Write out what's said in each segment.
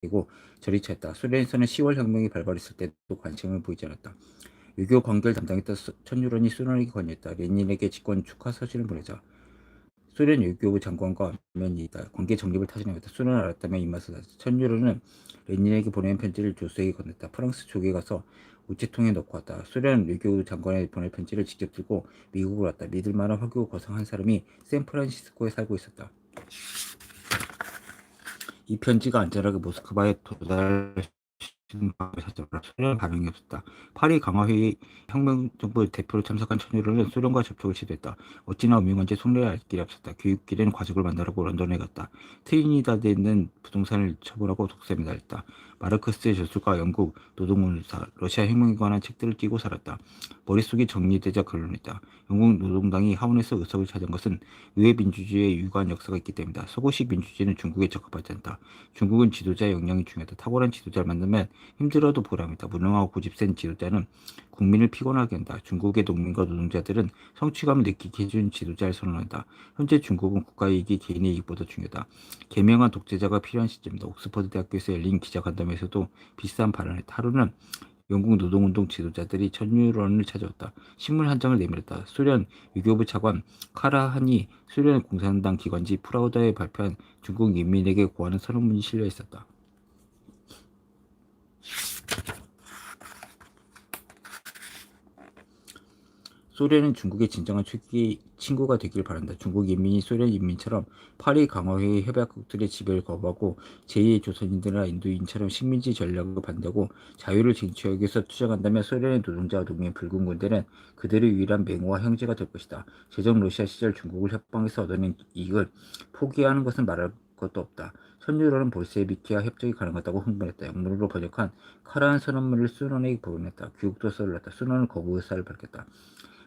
되고 저리 찼다. 소련에서는 10월 혁명이 발발했을 때도 관심을 보이지 않았다. 외교 관계를 담당했던 소- 천유런이 소련에게 건의했다. 레닌에게 직권 축하 서신을 보내자. 소련 외교부 장관과 면이 있다. 관계 정립을 타진하였다. 소련을 알았다면 입맛을 다 천유런은 레닌에게 보낸 편지를 조수에게 건넸다. 프랑스 조기에 가서 우체통에 넣고 왔다. 소련 외교부 장관에 보낼 편지를 직접 들고 미국으로 왔다. 믿을 만한 화교 거성 한 사람이 샌프란시스코에 살고 있었다. 이 편지가 안전하게 모스크바에 도달하신 찾아오라 소련 반응이 없었다. 파리 강화회의 혁명정부 대표로 참석한 천유로는 소련과 접촉을 시도했다. 어찌나 음흉한지 속내를 알 길이 없었다. 교육길에는 가족을 만나라고 런던에 갔다. 트리니다드에 있는 부동산을 처분하고 독서에 매달렸다. 마르크스의 저술가 영국 노동운사 러시아 혁명에 관한 책들을 끼고 살았다. 머릿속이 정리되자 결론했다. 영국 노동당이 하원에서 의석을 차지한 것은 의회 민주주의의 유구한 역사가 있기 때문이다. 서구식 민주주의는 중국에 적합하지 않다. 중국은 지도자의 역량이 중요하다. 탁월한 지도자를 만나면 힘들어도 보람이다. 무능하고 고집센 지도자는 국민을 피곤하게 한다. 중국의 농민과 노동자들은 성취감을 느끼게 해준 지도자를 선언한다. 현재 중국은 국가의 이익이 개인의 이익보다 중요하다. 개명한 독재자가 필요한 시점이다. 옥스퍼드 대학교에서 열린 기자간담회 에서도 비슷한 발언을 했다. 하루는 영국 노동운동 지도자들이 천유런을 찾아왔다. 신문 한 장을 내밀었다. 소련 외교부 차관 카라한이 소련 공산당 기관지 프라우다에 발표한 중국 인민에게 고하는 선언문이 실려 있었다. 소련은 중국의 진정한 초기 친구가 되길 바란다. 중국 인민이 소련 인민처럼 파리 강화회의 협약국들의 지배를 거부하고 제2의 조선인들이나 인도인처럼 식민지 전략을 반대하고 자유를 쟁취하기 위해서 투쟁한다면 소련의 노동자와 농민 붉은 군대는 그들의 유일한 맹호와 형제가 될 것이다. 제정 러시아 시절 중국을 협방해서 얻어낸 이익을 포기하는 것은 말할 것도 없다. 선유로는 볼세비키와 협정이 가능하다고 흥분했다. 영문으로 번역한 카라한 선언문을 순원에게 보냈다. 교육도 써올랐다. 순원은 거부 의사를 밝혔다.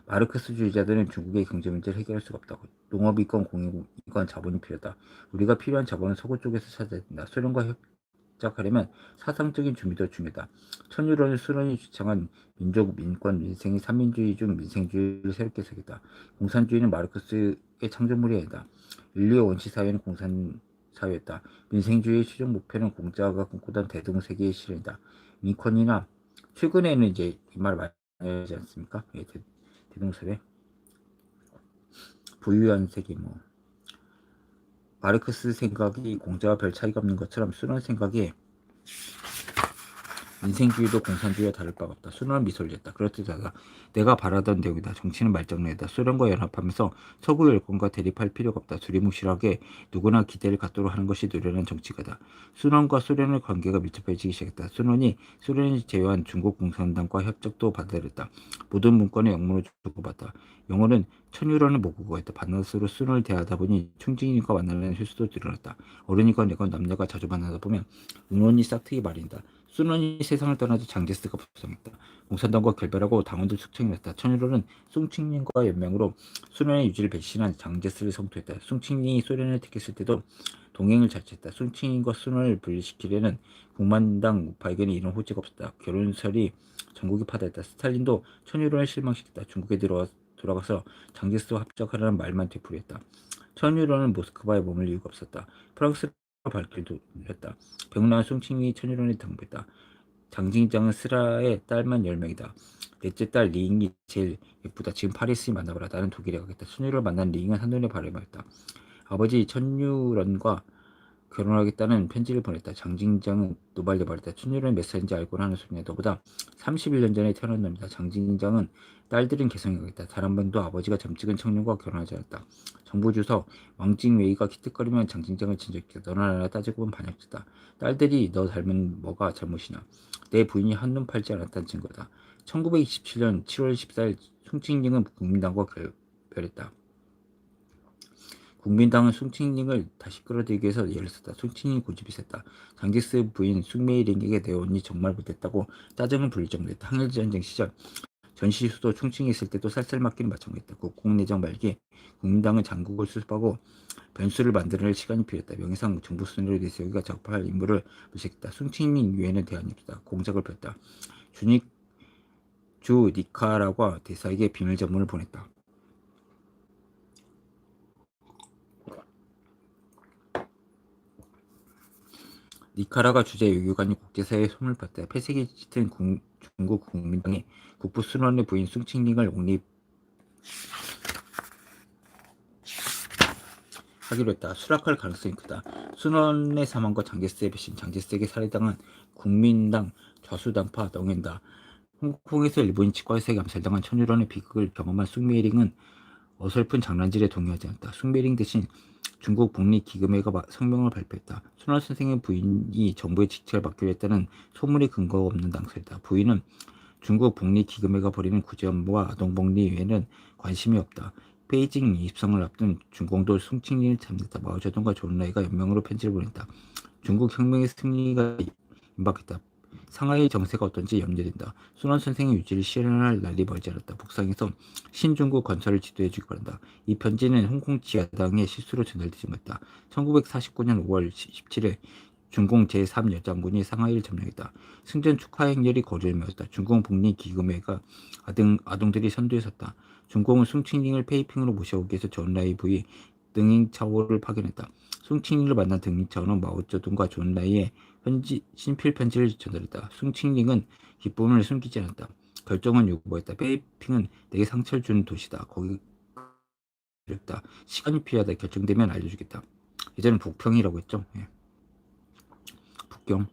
마르크스주의자들은 중국의 경제 문제를 해결할 수가 없다고. 농업이건 공익이건 자본이 필요하다. 우리가 필요한 자본은 서구 쪽에서 찾아야 된다. 소련과 협작하려면 사상적인 준비도 중요하다. 천유로는 소련이 주창한 민족, 민권, 민생의 삼민주의 중 민생주의를 새롭게 세겠다. 공산주의는 마르크스의 창조물이 아니다. 인류의 원시 사회는 공산 사회였다. 민생주의의 최종 목표는 공자가 꿈꾸던 대동세계의 실현이다. 민권이나 최근에는 이제 이 말 많이 하지 않습니까? 예, 대, 대동사회 부유한 세계 뭐. 마르크스 생각이 공자와 별 차이가 없는 것처럼 순원 생각이 인생주의도 공산주의와 다를 바가 없다. 순원은 미소를 지었다. 그렇듯하다. 내가 바라던 내용이다. 정치는 말장난이다. 소련과 연합하면서 서구 열권과 대립할 필요가 없다. 두리뭉실하게 누구나 기대를 갖도록 하는 것이 노련한 정치가다. 순원과 소련의 관계가 밀접해지기 시작했다. 순원이 소련이 제외한 중국 공산당과 협정도 받아들였다. 모든 문건의 영문을 주고받다. 영어는 천유로는 모국어였다. 반나스로 순원을 대하다 보니 총징인과 만나는 실수도 늘어났다. 어른이건 내건 남녀가 자주 만나다 보면 은원이 싹트기 마련이다. 순원이 세상을 떠나도 장제스가 불쌍했다. 공산당과 결별하고 당원들 숙청이 났다. 천유로는 숭칭린과 연맹으로 소련의 유지를 배신한 장제스를 성토했다. 숭칭린이 소련을 택했을 때도 동행을 자처했다. 숭칭린과 순원을 분리시키려는 국만당 우파에게는 이런 호재가 없었다. 결혼설이 전국에 파다했다. 스탈린도 천유로를 실망시켰다. 중국에 들어와 돌아가서 장제스와 합작하라는 말만 되풀이했다. 천유로는 모스크바에 머물 이유가 없었다. 프랑스 발길도 했다. 병나은 숭칭이 천유론에 당부했다. 장진장은 스라의 딸만 10명이다. 넷째 딸 리잉이 제일 예쁘다. 지금 파리스에 만나보라. 나는 독일에 가겠다. 천유를 만난 리잉은 한눈에 바람했다. 아버지 천유런과 결혼하겠다는 편지를 보냈다. 장진장은 노발대 말했다. 천유는 몇 살인지 알고는 하는 소리냐. 너보다 31년 전에 태어난 놈이다. 장진장은 딸들은 개성이 가겠다. 단 한 번도 아버지가 점찍은 청년과 결혼하지 않았다. 정부 주석 왕징 웨이가 기특거리면 장진장을 진적했다. 너는 하나 따지고 보면 반역자다. 딸들이 너 닮은 뭐가 잘못이냐. 내 부인이 한눈 팔지 않았다는 증거다. 1927년 7월 14일 숭칭링은 국민당과 결별했다. 국민당은 숭칭링을 다시 끌어들이기 위해서 예를 썼다. 숭칭링이 고집이 셌다. 장제스 부인 숭메이링에게 내 언니 정말 못했다고 짜증을 부릴 정도였다. 항일전쟁 시절 전시 수도 충칭에 있을 때도 쌀쌀 맞기는 마찬가지다. 국공 내정 말기에 국민당은 장국을 수습하고 변수를 만들어낼 시간이 필요했다. 명예상 정부 순위로 내세우기가 적합할 인물을 물색했다. 숭칭민 유에는 대안이 없다. 공작을 폈다. 주닉 주 니카라과 대사에게 비밀 전문을 보냈다. 니카라가 주재 외교관이 국제사회에 손을 뻗다 폐쇄기 짙은 국- 중국 국민당이 국부 순원의 부인 숭칭링을 옹립 하기로 했다. 수락할 가능성이 크다. 순원의 사망과 장제스의 배신, 장제스에게 살해당한 국민당 좌수당파 덩엔다. 홍콩에서 일본인 치과의사에 암살당한 천유란의 비극을 경험한 숭메이링은 어설픈 장난질에 동의하지 않았다. 숭메이링 대신 중국 복리기금회가 마- 성명을 발표했다. 순원 선생의 부인이 정부의 직책을 맡기로 했다는 소문이 근거가 없는 당사이다. 부인은 중국 복리기금회가 벌이는 구제업무와 아동복리에는 관심이 없다. 베이징 입성을 앞둔 중공도 숭칭리를 참는다. 마오쩌둥과 조은라이가 연명으로 편지를 보냈다. 중국 혁명의 승리가 임박했다. 상하이 정세가 어떤지 염려된다. 순원 선생의 유지를 실현할 날이 멀지 않았다. 북상에서 신중국 건설을 지도해 주기 바란다. 이 편지는 홍콩 지하당의 실수로 전달되지 못했다. 1949년 5월 17일 중공 제3여장군이 상하이를 점령했다. 승전 축하 행렬이 거리를 메웠다. 중공 복리기금회가 아동, 아동들이 선두에 섰다. 중공은 숭칭링을 페이핑으로 모셔오기 위해서 존 라이 부위 등잉차오를 파견했다. 숭칭링을 만난 등잉차오는 마오쩌둥과 존 라이의 편지, 신필 편지를 전달했다. 숭칭링은 기쁨을 숨기지 않았다. 결정은 요구했다. 페이핑은 내게 상처를 준 도시다. 거기 다 시간이 필요하다. 결정되면 알려주겠다. 예전엔 북평이라고 했죠. 예. 북경.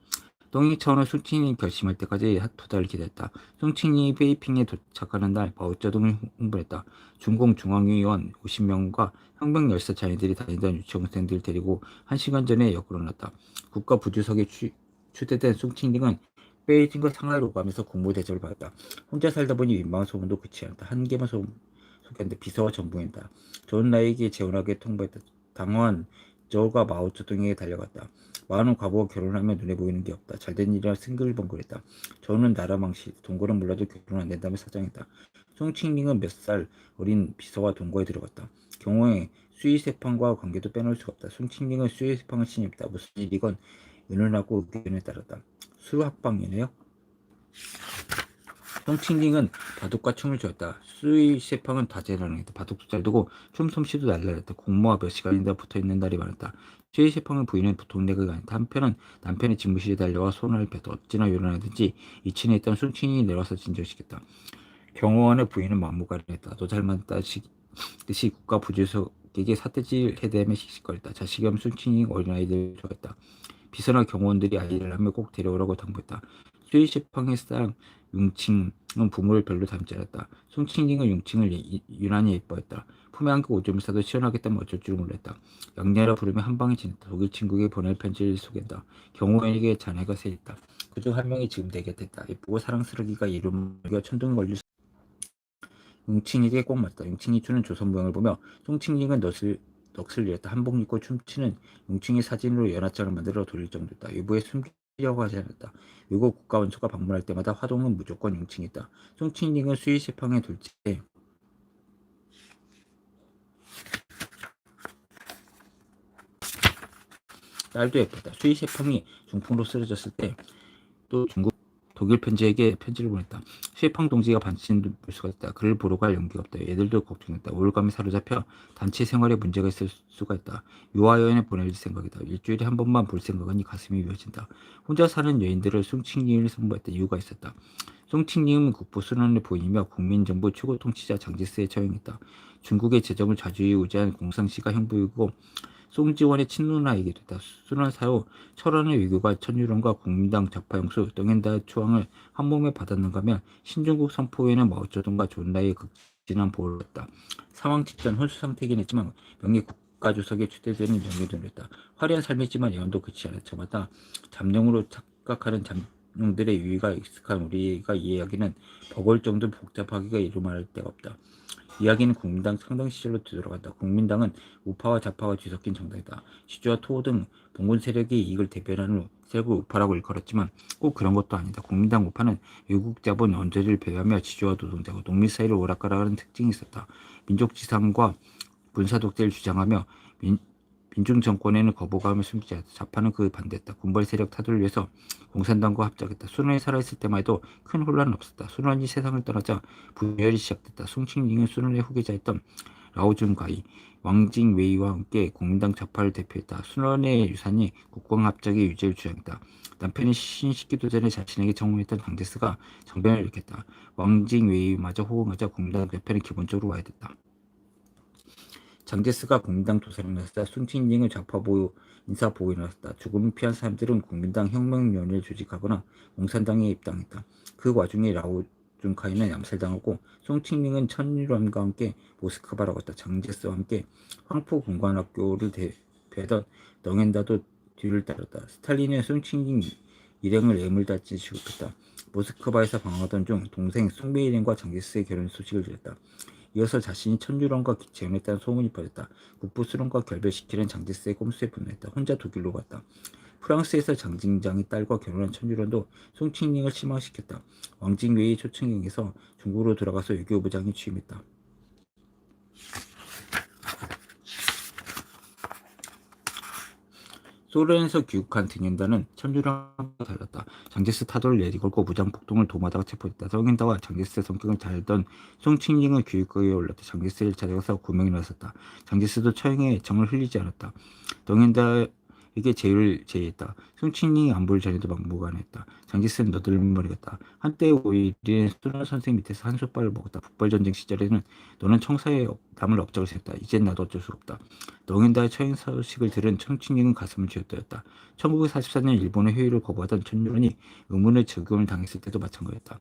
동익차오는 숭칭이 결심할 때까지 두 달을 기다렸다. 숭칭이 베이핑에 도착하는 날 마오쩌둥을 홍보했다. 중공 중앙위원 50명과 혁명 열사 자녀들이 다니던 유치원생들 데리고 1시간 전에 역으로 났다. 국가 부주석에 추, 추대된 숭칭링은 베이징과 상하이로 가면서 공모 대접을 받았다. 혼자 살다 보니 민망한 소문도 그치 않다. 한 개만 소문 소개했는데 비서와 전부했다. 존 나에게 재혼하게 통보했다. 당원 저가 마오쩌둥에게 달려갔다. 많은 과부가 결혼하면 눈에 보이는 게 없다. 잘된 일이라 승글벙글했다. 저는 나라 망신, 동거는 몰라도 결혼 안 된다며 사장했다. 송칭링은 몇 살 어린 비서와 동거에 들어갔다. 경호에 수의세판과 관계도 빼놓을 수가 없다. 송칭링은 수의세판을 신입다. 무슨 일이건 은은하고 의견에 따랐다. 수합방이네요. 송칭링은 바둑과 춤을 추었다. 수의세팡은 다재를 했다. 바둑도 잘 두고 춤 솜씨도 날라렸다. 공모와 몇 시간이나 붙어있는 날이 많았다. 수의세팡의 부인은 보통 내가 아니다. 한편은 남편의 집무실에 달려와 손을 펴도 어찌나 요란하든지 이친에 있던 순칭이 내려와서 진정시켰다. 경호원의 부인은 막무가내했다. 너 잘못다시 듯이 국가 부주석에게 사태질 해대며 씩씩거렸다. 자식이 없는 순칭이 어린아이들 좋아했다. 비서나 경호원들이 아이를 하며 꼭 데려오라고 당부했다. 수의시팡의 쌍 융칭은 부모를 별로 닮지 않았다. 송칭링은 융칭을 이- 유난히 예뻐했다. 품에 안고 오줌을 싸도 시원하겠다면 어쩔 줄 몰랐다. 양녀라 부르며 한 방에 지냈다. 독일 친구에게 보낼 편지를 소개했다. 경호원에게 자네가 세 있다. 그중 한 명이 지금 내 곁에 있다. 예쁘고 사랑스러기가 이름과 천둥이 걸릴 수... 융칭에게 꼭 맞다. 융칭이 추는 조선 모양을 보며 송칭링은 넋을 넋을 잃었다. 한복 입고 춤추는 융칭의 사진으로 연하장을 만들어 돌릴 정도였다. 외부에 숨기려고 하지 않았다. 외국 국가 원수가 방문할 때마다 화동은 무조건 융칭했다. 송칭링은 수의시팡의 둘째 딸도 예쁘다. 수의시팡이 중풍으로 쓰러졌을 때 또 중국 독일 편지에게 편지를 보냈다. 시팡 동지가 반신 볼 수가 있다. 그를 보러 갈 용기가 없다. 애들도 걱정했다. 우울감에 사로잡혀 단체 생활에 문제가 있을 수가 있다. 유아여행에 보낼 생각이다. 일주일에 한 번만 볼 생각은 이 가슴이 미어진다. 혼자 사는 여인들을 숭칭님을 선보였다. 이유가 있었다. 숭칭님은 국부 순원을 보이며 국민정부 최고 통치자 장제스에 처형했다. 중국의 재정을 좌지우지한 공상시가 형부이고 송지원의 친누나이기도 했다. 순원 사후 철원의 위교가 천유론과 국민당 좌파 영수 덩엔다 추앙을 한 몸에 받았는가 하면 신중국 선포에는 마오쩌둥과 존라의 극진한 보호를 했다. 사망 직전 혼수 상태이긴 했지만 명예 국가주석에 추대되는 영예도 했다. 화려한 삶이지만 예언도 그치 않았다. 저마다 잠룡으로 착각하는 잠룡들의 유의가 익숙한 우리가 이해하기는 버거울 정도 복잡하기가 이루 말할 데가 없다. 이야기는 국민당 상당 시절로 되돌아간다. 국민당은 우파와 좌파가 뒤섞인 정당이다. 시주와 토등 봉건 세력의 이익을 대변하는 세력을 우파라고 일컬었지만 꼭 그런 것도 아니다. 국민당 우파는 외국 자본 언저리를 배회하며 지주와 노동자고 농민 사이를 오락가락하는 특징이 있었다. 민족 지상과 군사 독재를 주장하며 민, 민중 정권에는 거부감을 숨기지 않았다. 좌파는 그 반대했다. 군벌 세력 타도를 위해서 공산당과 합작했다. 순원이 살아있을 때만 해도 큰 혼란은 없었다. 순원이 세상을 떠나자 분열이 시작됐다. 숭칭링은 순원의 후계자였던 라오준가이, 왕징 웨이와 함께 국민당 좌파를 대표했다. 순원의 유산이 국광합작의 유죄를 주장했다. 남편이 신식기도 전에 자신에게 청문했던 장제스가 정변을 일으켰다. 왕징 웨이마저 호응하자 국민당 대표는 기본적으로 와야 됐다. 장제스가 국민당 도사를 나섰다. 순칭닝을 좌파 보호 인사 보호에 나섰다. 죽음을 피한 사람들은 국민당 혁명위원회를 조직하거나 공산당에 입당했다. 그 와중에 라오 준카이는 암살당하고 송칭링은 천일원과 함께 모스크바로 갔다. 장제스와 함께 황포 공관학교를 대표하던 덩엔다도 뒤를 따랐다. 스탈린은 송칭링 일행을 애물단지 취급했다. 모스크바에서 방황하던 중 동생 송메일린과 장제스의 결혼 소식을 들었다. 이어서 자신이 천유론과 재혼했다는 소문이 퍼졌다. 국부 수령과 결별시키는 장제스의 꼼수에 분노했다. 혼자 독일로 갔다. 프랑스에서 장진장의 딸과 결혼한 천유론도 송칭링을 실망시켰다. 왕징웨이 초청행에서 중국으로 돌아가서 외교부장에 취임했다. 소련에서 귀국한 등연다는 천주랑과 달랐다. 장제스 타도를 내리걸고 무장 폭동을 도마다가 체포했다. 성인다와 장제스의 성격을 잘 알던 송칭링은 귀국거에 올랐다. 장제스를 찾아가서 구명이 나섰다. 장제스도 처형에 정을 흘리지 않았다. 동현다 이게 제의를 제의했다. 송칭링이 안보를 전에도 막무가내했다. 장지스는 너덜머리 같다. 한때 오일인 소련 선생 밑에서 한 솥밥을 먹었다. 북벌전쟁 시절에는 너는 청사에 남을 업적을 했다. 이젠 나도 어쩔 수 없다. 덩엔다의 처형 소식을 들은 청칭링은 가슴을 쥐어뜯었다. 1944년 일본의 회의를 거부하던 천유론이 의문의 적용을 당했을 때도 마찬가지였다.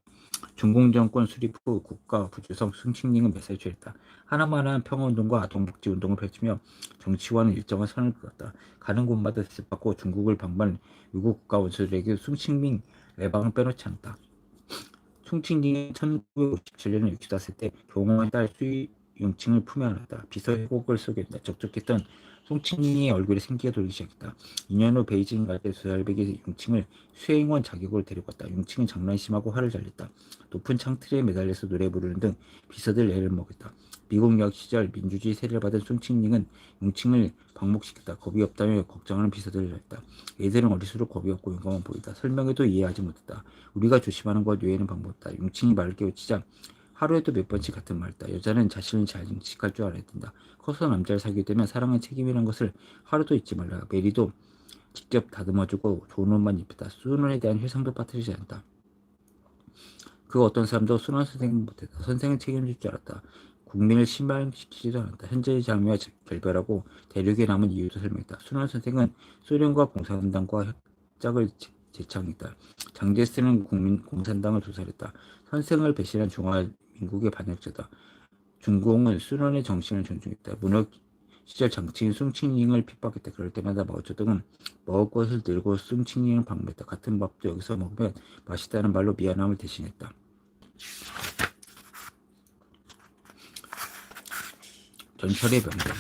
중공정권 수립 후 국가 부주성 승칭링은 몇살 취했다. 하나만한 평화운동과 아동복지운동을 펼치며 정치와는 일정한 선을 그었다. 가는 곳마다 대접받고 중국을 방문한 외국 국가 원수들에게 승칭링 레방을 빼놓지 않았다. 충칭링이 1957년 64세 때 경호한 딸수 용칭을 품에 안았다. 비서의 호국을 속였다. 적적했던 송칭링의 얼굴에 생기가 돌기 시작했다. 2년 후 베이징 갈때 두살배기 용칭을 수행원 자격으로 왔다. 용칭은 장난이 심하고 화를 잘 냈다. 높은 창틀에 매달려서 노래 부르는 등 비서들 애를 먹였다. 미국 역 시절 민주주의 세례를 받은 송칭링은 용칭을 방목시켰다. 겁이 없다며 걱정하는 비서들을 했다. 애들은 어리수록 겁이 없고 용감한 보이다. 설명해도 이해하지 못했다. 우리가 조심하는 것 외에는 방법 없다. 용칭이 말을 깨우치자 하루에도 몇 번씩 같은 말다. 여자는 자신을 잘 인식할 줄 알아야 된다. 커서 남자를 사귀게 되면 사랑의 책임이란 것을 하루도 잊지 말라. 메리도 직접 다듬어주고 좋은 옷만 입혔다. 수능에 대한 회상도 빠뜨리지 않다. 그 어떤 사람도 순환 선생님 못했다. 선생은 책임질 줄 알았다. 국민을 실망시키지도 않았다. 현재의 장미와 결별하고 대륙에 남은 이유도 설명했다. 순환 선생은 소련과 공산당과 협작을 재창했다. 장제스는 국민 공산당을 조살했다. 선생을 배신한 중화 민국의 반역자다. 중공은 순원의 정신을 존중했다. 문혁 시절 장치인 숭칭링을 핍박했다. 그럴 때마다 마오쩌둥은 먹을 것을 들고 숭칭링을 방문했다. 같은 밥도 여기서 먹으면 맛있다는 말로 미안함을 대신했다. 전설의 명장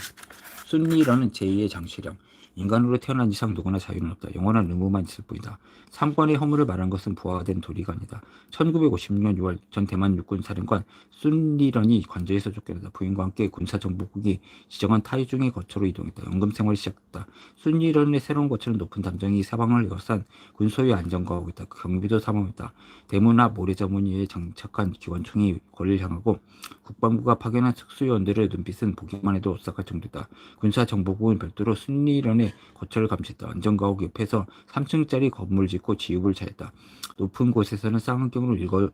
순리라는 제2의 장시령 인간으로 태어난 이상 누구나 자유는 없다. 영원한 의무만 있을 뿐이다. 삼관의 허물을 말한 것은 부화된 도리가 아니다. 1956년 6월 전 대만 육군 사령관 순리런이 관저에서 쫓겨나다 부인과 함께 군사정보국이 지정한 타이중의 거처로 이동했다. 연금 생활이 시작됐다. 순리런의 새로운 거처는 높은 담정이 사방을 에워싼 군소의 안정과 하고 있다. 경비도 사망했다. 대문 앞 모래자문위에 장착한 기관총이 거리를 향하고 국방부가 파견한 특수요원들의 눈빛은 보기만 해도 오싹할 정도다. 군사정보국은 별도로 순리런의 거처를 감시했다. 안전가옥 옆에서 3층짜리 건물 짓고 지휘부를 차렸다. 높은 곳에서는 쌍안경으로 일거,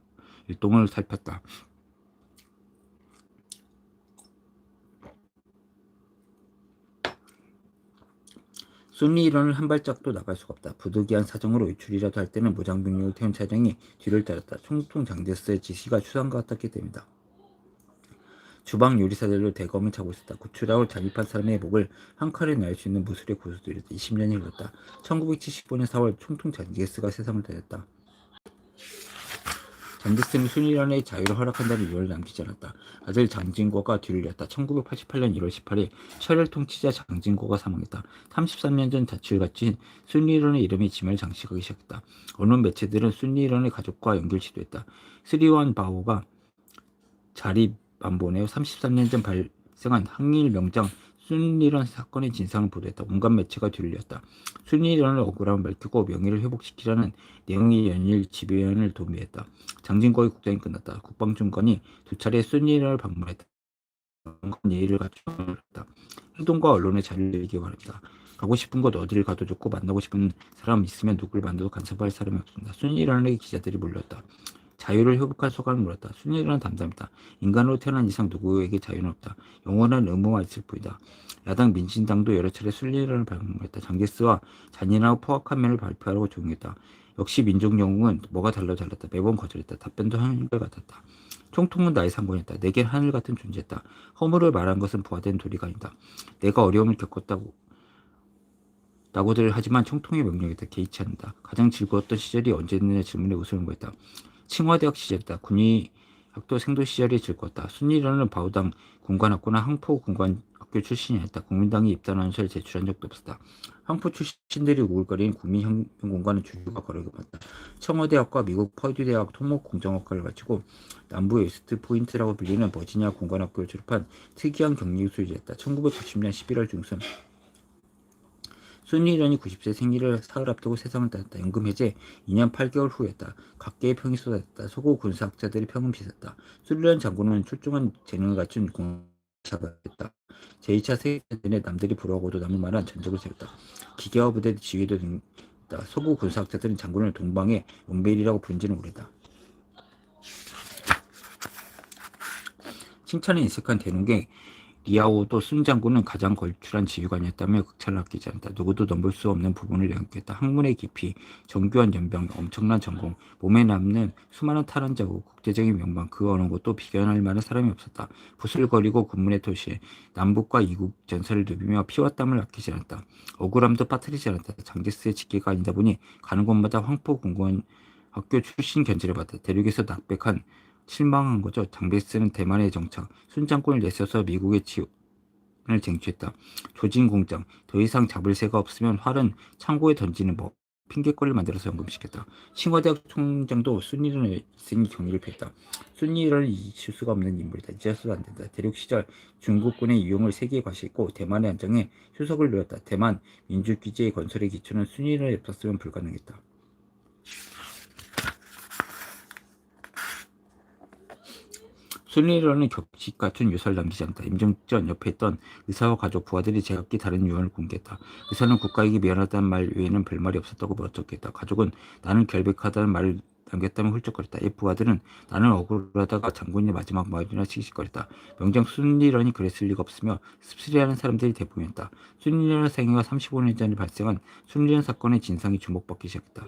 일동을 살폈다. 순리 일원을 한 발짝도 나갈 수가 없다. 부득이한 사정으로 외출이라도 할 때는 무장병력을 태운 차량이 뒤를 따랐다. 총통 장제스의 지시가 추상과 같았기 때문이다. 주방 요리사들로 대검을 차고 있었다. 구출하고 자립한 사람의 목을 한 칼에 날 수 있는 무술의 고수들이었다. 20년이 흘렀다. 1975년 4월 총통 장제스가 세상을 다녔다. 장제스는 순위란의 자유를 허락한다는 이유를 남기지 않았다. 아들 장진고가 뒤를 이었다. 1988년 1월 18일 철혈 통치자 장진고가 사망했다. 33년 전 자취를 갖춘 순리론의 이름이 짐을 장식하기 시작했다. 언론 매체들은 순리론의 가족과 연결 시도했다. 스리완 바오가 자립 안보내 33년 전 발생한 항일 명장 순리런 사건의 진상을 보도했다. 온갖 매체가 뒤를렸다. 순리런을 억울함을 밝히고 명예를 회복시키라는 내용의 연일 지배연을 도미했다. 장진거의 국장이 끝났다. 국방중관이 두 차례 순리런을 방문했다. 예의를 갖추고 어렵다. 행동과 언론의 자유를 내리기 바랍니다. 가고 싶은 곳 어디를 가도 좋고 만나고 싶은 사람 있으면 누구를 만나도 간섭할 사람이 없습니다. 순위라는 기자들이 몰렸다. 자유를 회복할 소감을 물었다. 순위라는 담담이다. 인간으로 태어난 이상 누구에게 자유는 없다. 영원한 의무만 있을 뿐이다. 야당 민진당도 여러 차례 순리론을 발표했다. 장제스와 잔인하고 포악한 면을 발표하라고 조용했다. 역시 민족 영웅은 뭐가 달라 달랐다. 매번 거절했다. 답변도 한결 같았다. 총통은 나의 상관이었다. 내겐 하늘 같은 존재였다. 허물을 말한 것은 부화된 도리가 아니다. 내가 어려움을 겪었다고 라고들 하지만 총통의 명령이다. 개의치 않는다. 가장 즐거웠던 시절이 언제였느냐 질문에 웃음을 보였다. 清华대학 시절이다. 군의학도 생도 시절이 즐거웠다. 순위라는 바우당 군관학교나 항포 군관학교 출신이었다. 국민당이 입단하는 서를 제출한 적도 없었다. 항포 출신들이 우글거리는 국민혁명공관은 주류가 봤다. 청와대학과 미국 퍼듀대학 토목공정학과를 마치고 남부 웨스트 포인트라고 불리는 버지니아 공관학교를 졸업한 특이한 경리 수유자였다. 1990년 11월 중순 순리련이 90세 생일을 사흘 앞두고 세상을 떠났다. 연금 해제 2년 8개월 후였다. 각계의 평이 쏟아졌다. 소고 군사학자들의 평은 비쌌다. 순리련 장군은 출중한 재능을 갖춘 공사가였다. 제2차 세계대전에 남들이 부러워하고도 남을 만한 전적을 세웠다. 기계화 부대 지휘도 등다. 소고 군사학자들은 장군을 동방의 은벨이라고 부른지는 오래다. 칭찬에 인색한 대농객 리아오도 순 장군은 가장 걸출한 지휘관이었다며 극찬을 아끼지 않다. 누구도 넘볼 수 없는 부분을 연기했다. 학문의 깊이, 정교한 연병, 엄청난 전공, 몸에 남는 수많은 탈환 자국, 국제적인 명방, 그 어느 것도 비견할 만한 사람이 없었다. 부슬거리고 군문의 도시에 남북과 이국 전설을 누비며 피와 땀을 아끼지 않았다. 억울함도 빠뜨리지 않았다. 장제스의 직계가 아니다 보니 가는 곳마다 황포 공무원 학교 출신 견제를 받았다. 대륙에서 낙백한 실망한 거죠. 장베스는 대만의 정착, 순장권을 내세워서 미국의 지원을 쟁취했다. 조진 공장, 더 이상 잡을 새가 없으면 활은 창고에 던지는 법, 핑계거리를 만들어서 연금시켰다.清华대학 총장도 순위를 쓰니 경리를 폈다. 순위를 잊을 수가 없는 인물이다. 잊어서도 안 된다. 대륙 시절 중국군의 이용을 세계에 과시했고 대만의 안정에 효석을 누렸다. 대만 민주기지의 건설의 기초는 순위를 없었으면 불가능했다. 순리론은 격식 같은 유서를 남기지 않다. 임종전 옆에 있던 의사와 가족, 부하들이 제각기 다른 유언을 공개했다. 의사는 국가에게 미안하다는 말 외에는 별말이 없었다고 어쩌겠다. 가족은 나는 결백하다는 말을 남겼다면 훌쩍거렸다. 이 부하들은 나는 억울하다가 장군의 마지막 말이나 씩씩거렸다. 명장 순리론이 그랬을 리가 없으며 씁쓸해하는 사람들이 대부분이었다. 순리론 생애가 35년 전에 발생한 순리론 사건의 진상이 주목받기 시작했다.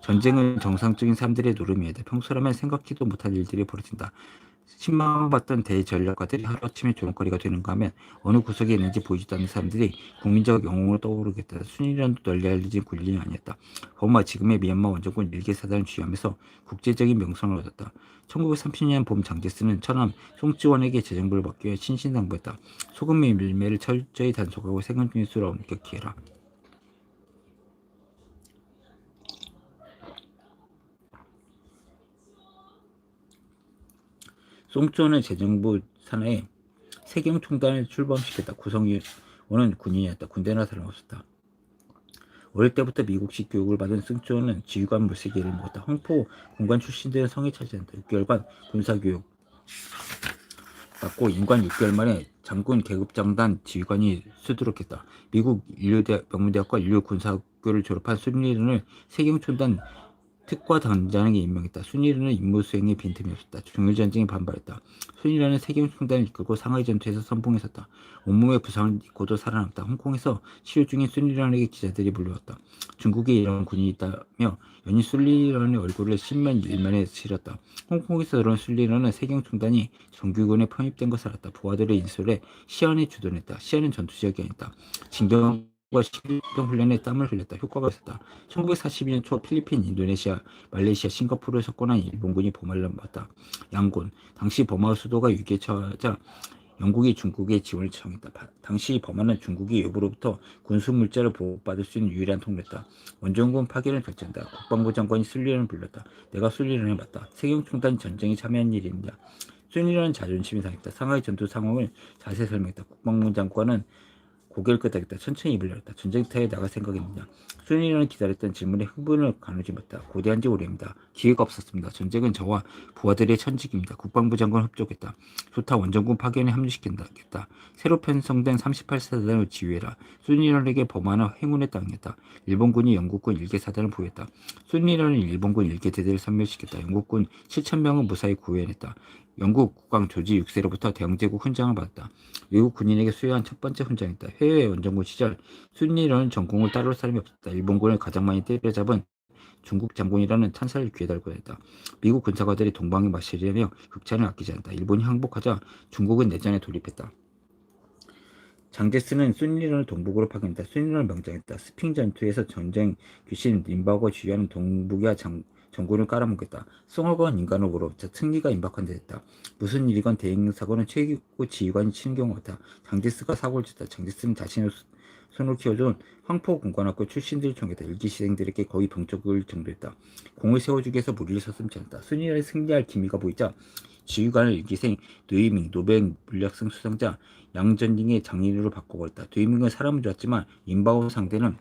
전쟁은 정상적인 사람들의 노름이다. 평소라면 생각지도 못할 일들이 벌어진다. 신망받던 대전략가들이 하루아침에 조롱거리가 되는가 하면 어느 구석에 있는지 보이지도 않는 사람들이 국민적 영웅으로 떠오르겠다. 순위련도 널리 알려진 군인이 아니었다. 버마 지금의 미얀마 원정군 일개 사단을 주의하면서 국제적인 명성을 얻었다. 1930년 봄 장제스는 처남 송지원에게 재정부를 위해 신신당부했다. 소금 밀매를 철저히 단속하고 생활 중수를 엄격히 해라. 송조는 재정부 산하에 세경 총단을 출범시켰다. 구성원은 군인이었다. 군대나 다름없었다. 어릴 때부터 미국식 교육을 받은 승조는 지휘관 물세기를 먹었다. 홍포 공관 출신들은 성에 차지한다. 6개월간 군사교육 받고 인관 6개월 만에 장군 계급장단 지휘관이 수두룩했다. 미국 인류대 명문대학과 인류군사학교를 졸업한 순리를 세경총단 특과 단장에게 임명했다. 순위라는 임무 수행에 빈틈이 없었다. 중일전쟁에 반발했다. 순위라는 세계형 총단을 이끌고 상하이 전투에서 선봉에 섰다. 온몸에 부상을 입고도 살아남다. 홍콩에서 치료 중인 순리라는에게 기자들이 불러왔다. 중국에 이런 군인이 있다며 연이 순리라는 얼굴을 신면 일면에 실었다. 홍콩에서 들어온 순리라는 세경 총단이 정규군에 편입된 것을 알았다. 부하들의 인솔에 시안에 주둔했다. 시안은 전투 지역이 아니다. 진경 과 실동 훈련에 땀을 흘렸다. 효과가 있었다. 1942년 초 필리핀, 인도네시아, 말레이시아, 싱가포르를 석권한 일본군이 범하를 맞다. 양곤. 당시 버마 수도가 위기에 처하자 영국이 중국의 지원을 청했다. 당시 버마는 중국이 외부로부터 군수 물자를 보호받을 수 있는 유일한 통로였다. 원정군 파괴를 결정한다. 국방부 장관이 순리를 불렀다. 내가 순리를 맞다. 세경총단 전쟁에 참여한 일입니다. 순리라는 자존심이 상했다. 상하이 전투 상황을 자세히 설명했다. 국방부 장관은 고개를 끄덕였다. 천천히 입을 열었다. 전쟁터에 나갈 생각이있느냐 순이라는 기다렸던 질문에 흥분을 가누지 못했다. 고대한 지 오래입니다. 기회가 없었습니다. 전쟁은 저와 부하들의 천직입니다. 국방부 장관 협조했다. 좋다. 원정군 파견에 합류시킨다겠다. 새로 편성된 38사단을 지휘해라. 순이란에게 범하나 행운의 땅이었다. 일본군이 영국군 일개 사단을 보였다. 순이란은 일본군 일개 대대를 섬멸시켰다. 영국군 7천명은 무사히 구해냈다. 영국 국왕 조지 6세로부터 대영제국 훈장을 받았다. 미국 군인에게 수여한 첫 번째 훈장이다. 해외 원정군 시절 순리라는 전공을 따를 사람이 없었다. 일본군을 가장 많이 때려잡은 중국 장군이라는 찬사를 귀에 달고 했다. 미국 군사가들이 동방에 마시려며 극찬을 아끼지 않다. 일본이 항복하자 중국은 내전에 돌입했다. 장제스는 순리론을 동북으로 파견했다. 순리론을 명장했다. 스핑 전투에서 전쟁 귀신 림바오가 지휘하는 동북야 장, 정군을 깔아먹겠다. 송월건 인간으로 자 승리가 임박한 데 됐다. 무슨 일이건 대행 사고는 최고 지휘관이 치는 경우가 같다. 장제스가 사고를 쳤다. 장제스는 자신의 손으로 키워준 황포공관학교 출신들을 총했다. 일기시생들에게 거의 병적을 정도했다. 공을 세워주기 위해서 무리를 서슴지 않았다. 순위를 승리할 기미가 보이자 지휘관을 일기생 노이밍, 노뱅 물약승 수상자 양전딩의 장인으로 바꿔버렸다. 노이밍은 사람은 좋았지만 임바오 상대는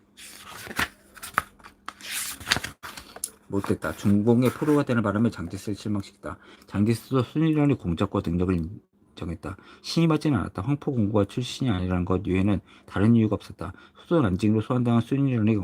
못됐다. 중공의 포로가 되는 바람에 장제스를 실망시켰다. 장제스도 순위련의 공작과 능력을 정했다. 신임하지는 않았다. 황포 공고가 출신이 아니라는 것 외에는 다른 이유가 없었다. 소설 안징으로 소환당한 순위련에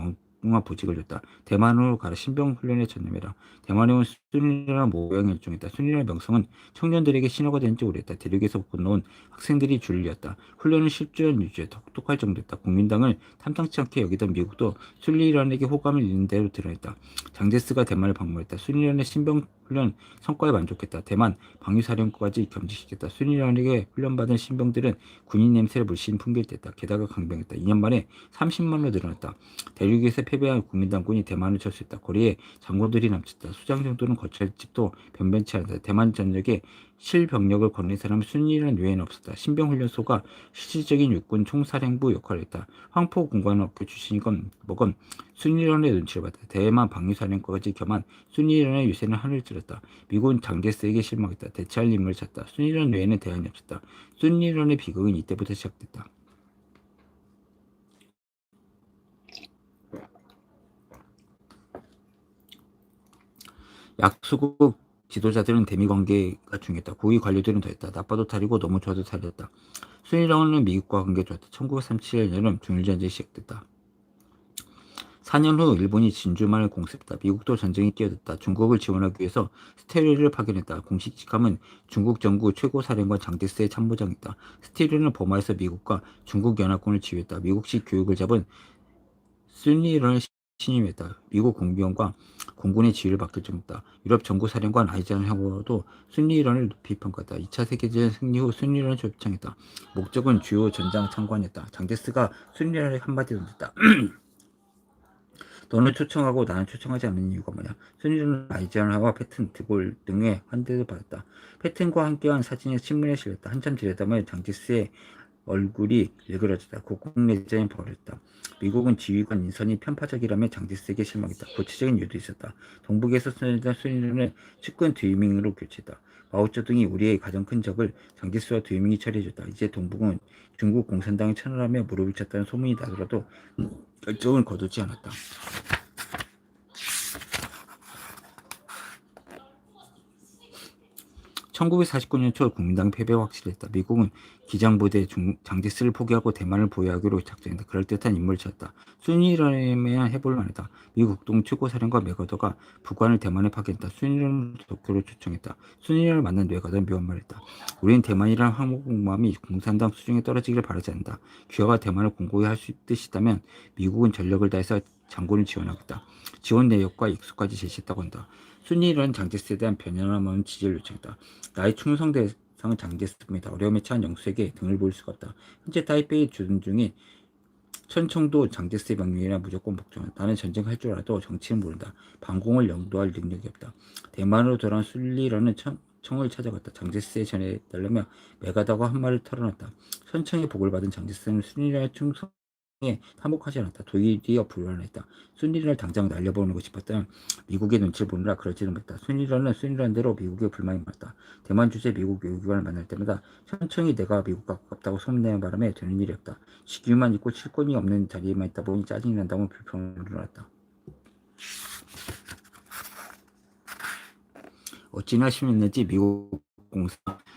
게 엉뚱한 보직을 줬다. 대만으로 가라 신병 훈련에 전념해라. 대만에 순위련 모형을 일종이다. 순위련 명성은 청년들에게 신호가 된지 오래했다. 대륙에서 건너온 학생들이 줄을 이었다. 훈련은 실주연 유지에 똑똑할 정도였다. 국민당을 탐탁치 않게 여기던 미국도 순리련에게 호감을 잃는 대로 드러냈다. 장제스가 대만을 방문했다. 순리련의 신병 훈련 성과에 만족했다. 대만 방위사령까지 겸직시켰다. 순위련에게 훈련받은 신병들은 군인 냄새를 물씬 풍길댔다. 게다가 강병했다. 2년 만에 30만으로 늘어났다. 대륙에서 패배한 국민당군이 대만을 철수했다. 거리에 장군들이 남쳤다. 수장 정도는 거칠 집도 변변치 않았다. 대만 전역에 실병력을 거는 사람은 순위란 외에는 없었다. 신병훈련소가 실질적인 육군 총사령부 역할을 했다. 황포 공관학교 출신이건 뭐건 순위련의 눈치를 봤다. 대만 방위사령과까지 겸한 순위련의 유세는 하늘을 찌렀다. 미군 장제스에게 실망했다. 대체할 인물을 찾다. 순위련 외에는 대안이 없었다. 순위련의 비극은 이때부터 시작됐다. 약수국 지도자들은 대미 관계가 중요했다. 고위 관료들은 더했다. 나빠도 탈이고 너무 좋아도 탈이었다. 순위랑은 미국과 관계 좋았다. 1937년 여름 중일전쟁이 시작됐다. 4년 후 일본이 진주만을 공습했다. 미국도 전쟁에 끼어들다 중국을 지원하기 위해서 스테리를 파견했다. 공식 직함은 중국 정부 최고사령관 장제스의 참모장이다. 스테리는 버마에서 미국과 중국 연합군을 지휘했다. 미국식 교육을 잡은 순리를 신임했다. 미국 공병과 공군의 지휘를 받을 정도다. 유럽 정부사령관 아이젠하워도 순리론을 높이 평가했다. 2차 세계대전 승리 후 순리론을 초청했다. 목적은 주요 전장 참관이었다. 장제스가 순리론에 한마디 던졌다. 너는 초청하고 나는 초청하지 않는 이유가 뭐냐? 순리론은 아이젠하와 패튼, 드골 등의 환대를 받았다. 패튼과 함께한 사진이 신문에 실렸다. 한참 들여다보면 장제스의 얼굴이 일그러졌다. 국공내전이 벌어졌다. 미국은 지휘관 인선이 편파적이라며 장제스에게 실망했다. 구체적인 이유도 있었다. 동북에서 쓰여진 순위를 측근 드위밍으로 교체했다. 마오쩌둥이 우리의 가장 큰 적을 장제스와 드위밍이 처리해줬다. 이제 동북은 중국 공산당을 천을 하며 무릎을 쳤다는 소문이 나더라도 결정을 거두지 않았다. 1949년 초 국민당 패배가 확실했다. 미국은 기장부대 장제스를 포기하고 대만을 보유하기로 작정했다. 그럴듯한 인물을 찾았다. 순위라면 해볼 만하다. 미국 국동 최고사령과 메가더가 북한을 대만에 파견했다. 순위를 도쿄로 초청했다. 순위를 만난 메가더는 묘한 말했다. 우리는 대만이란 항목마음이 공산당 수중에 떨어지기를 바라지 않는다. 귀화가 대만을 공고히 할 수 있듯이다면 미국은 전력을 다해서 장군을 지원하겠다. 지원 내역과 익숙까지 제시했다고 한다. 순위는 장제스에 대한 변연함없는 지지를 요청했다. 나의 충성 대상은 장제스입니다. 어려움에 처한 영수에게 등을 보일 수가 없다. 현재 타이페이 주둔 중에 천청도 장제스의 명령이라 무조건 복종한다. 나는 전쟁할 줄 알아도 정치는 모른다. 방공을 영도할 능력이 없다. 대만으로 돌아온 순리라는 청, 청을 찾아갔다. 장제스에 전해달라며 메가다고 한 말을 털어놨다. 천청의 복을 받은 장제스는 순리라의 충성 탐복하지 않았다. 도리어 불안했다. 순리를 당장 날려보내고 싶었던 미국의 눈치를 보느라 그러지는 못했다. 순리라는 순리란 대로 미국의 불만이 많았다. 대만 주재 미국 외교관을 만날 때마다 천천히 내가 미국과 가깝다고 소문내는 바람에 되는 일이 없다. 직위만 있고 실권이 없는 자리에만 있다 보니 짜증이 난다고 불평을 일어났다. 어찌나 심했는지 미국 공사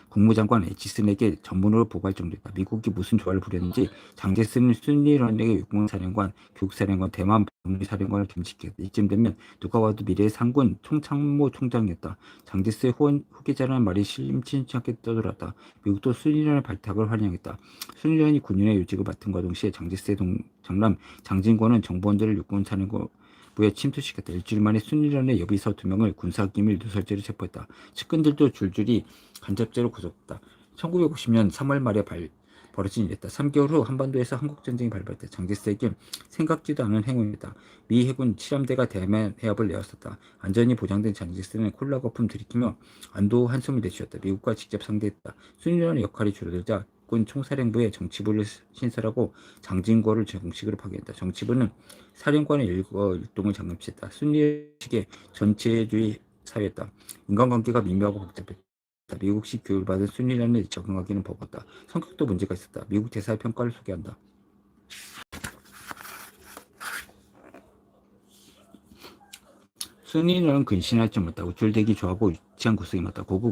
국무장관 에치슨에게 전문으로 보고할 정도였다. 미국이 무슨 조화를 부렸는지 장제스는 순리런에게 육군사령관, 교육사령관, 대만 방위사령관을 겸직했다. 이쯤 되면 누가 와도 미래의 상군 총참모 총장이었다. 장제스의 후원, 후계자라는 말이 심심찮게 떠돌았다. 미국도 순리련의 발탁을 환영했다. 순리련이 군인의 요직을 맡은 과 동시에 장제스의 동, 장남 장진권은 정보원들을 육군사령관 부에 침투시켰다. 일주일 만에 순리련의 여비서 두 명을 군사기밀 누설죄로 체포했다. 측근들도 줄줄이 간접죄로 구속했다. 1950년 3월 말에 발, 벌어진 일이었다. 3개월 후 한반도에서 한국전쟁이 발발했다. 장제스에게 생각지도 않은 행운이었다. 미 해군 7함대가 대만 해협을 내었었다. 안전이 보장된 장제스는 콜라 거품 들이키며 안도 한숨을 내쉬었다. 미국과 직접 상대했다. 순리련의 역할이 줄어들자 군 총사령부의 정치부를 신설하고 장진거를 정식으로 파견했다. 정치부는 사령관의 일거 일동을 장급했다. 순리식의 전체주의 사회였다. 인간관계가 미묘하고 복잡했다. 미국식 교육을 받은 순리란에 적응하기는 버겁다. 성격도 문제가 있었다. 미국 대사의 평가를 소개한다. 순리란은 근신할 줄 못하고 줄대기 좋아하고 유치한 구석이 많다. 고급